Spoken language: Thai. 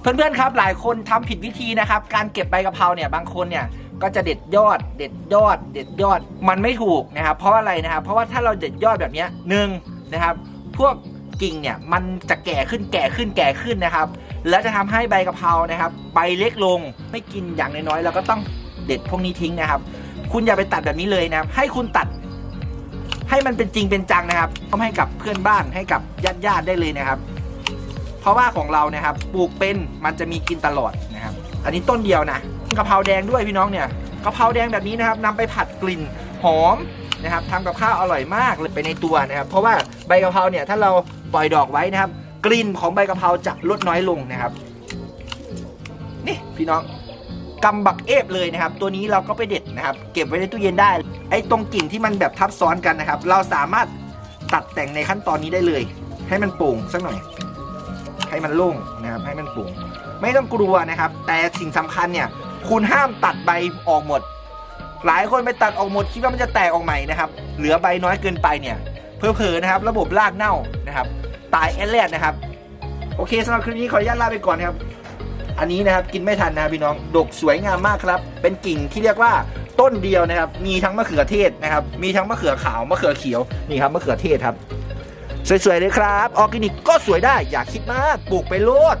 เพื่อนๆครับหลายคนทำผิดวิธีนะครับ การเก็บใบกะเพราเนี่ยบางคนเนี่ยก็จะเด็ดยอด เด็ดยอด เด็ดยอดมันไม่ถูกนะครับเพราะอะไรนะครับ เพราะว่าถ้าเราเด็ดยอดแบบนี้หนึ่งนะครับ พวกกิ่งเนี่ยมันจะแก่ขึ้นแก่ขึ้นแก่ขึ้นนะครับ แล้วจะทำให้ใบกะเพรานะครับ ใบเล็กลงไม่กินอย่างน้อยๆเราก็ต้องเด็ดพวกนี้ทิ้งนะครับ คุณอย่าไปตัดแบบนี้เลยนะครับให้คุณตัด ให้มันเป็นจริงเป็นจังนะครับทำให้กับเพื่อนบ้านให้กับญาติๆได้เลยนะครับ เพราะว่าของเรานะครับปลูกเป็นมันจะมีกินตลอดนะครับ อันนี้ต้นเดียวนะกะเพราแดงด้วยพี่น้องเนี่ยกะเพราแดงแบบนี้นะครับนำไปผัดกลิ่นหอมนะครับทำกับข้าวอร่อยมากเลยไปในตัวนะครับ เพราะว่าใบกะเพราเนี่ยถ้าเราปล่อยดอกไว้นะครับ กลิ่นของใบกะเพราจะลดน้อยลงนะครับ นี่พี่น้องกำบักเอฟเลยนะครับ ตัวนี้เราก็ไปเด็ดนะครับ เก็บไว้ในตู้เย็นได้ ไอ้ตรงกิ่งที่มันแบบทับซ้อนกันนะครับ เราสามารถตัดแต่งในขั้นตอนนี้ได้เลย ให้มันโป่งสักหน่อย ให้มันโล่งนะครับให้มันโปร่งไม่ต้องกลัวนะครับ แต่สิ่งสำคัญเนี่ย คุณห้ามตัดใบออกหมด หลายคนไปตัดออกหมดคิดว่ามันจะแตกออกใหม่นะครับ เหลือใบน้อยเกินไปเนี่ยเพอเพอๆนะครับ ระบบรากเน่านะครับ ตายแอดแลดนะครับ โอเคสำหรับคลิปนี้ขออนุญาตลาไปก่อนนะครับ อันนี้นะครับกินไม่ทันนะครับพี่น้องดกสวยงามมากครับ เป็นกิ่งที่เรียกว่าต้นเดียวนะครับ มีทั้งมะเขือเทศนะครับ มีทั้งมะเขือขาวมะเขือเขียวนี่ครับมะเขือเทศครับ สวยๆเลยครับออร์แกนิกก็สวยได้อย่าคิดมากปลูกไปโลด